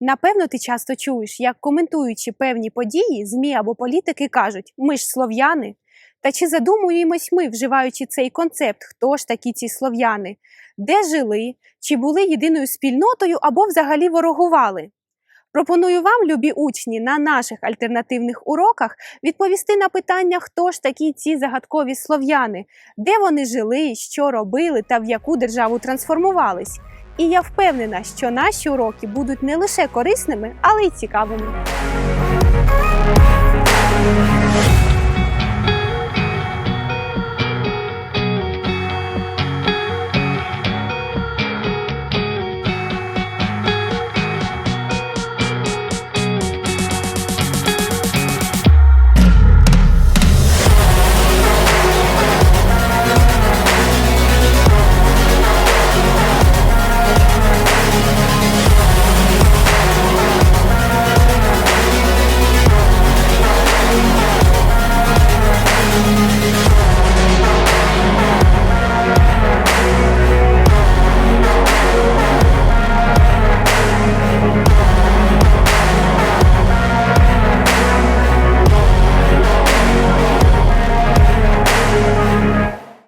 Напевно, ти часто чуєш, як коментуючи певні події, ЗМІ або політики кажуть: ми ж слов'яни. Та чи задумуємось ми, вживаючи цей концепт, хто ж такі ці слов'яни, де жили, чи були єдиною спільнотою або взагалі ворогували? Пропоную вам, любі учні, на наших альтернативних уроках відповісти на питання, хто ж такі ці загадкові слов'яни, де вони жили, що робили та в яку державу трансформувались. І я впевнена, що наші уроки будуть не лише корисними, але й цікавими.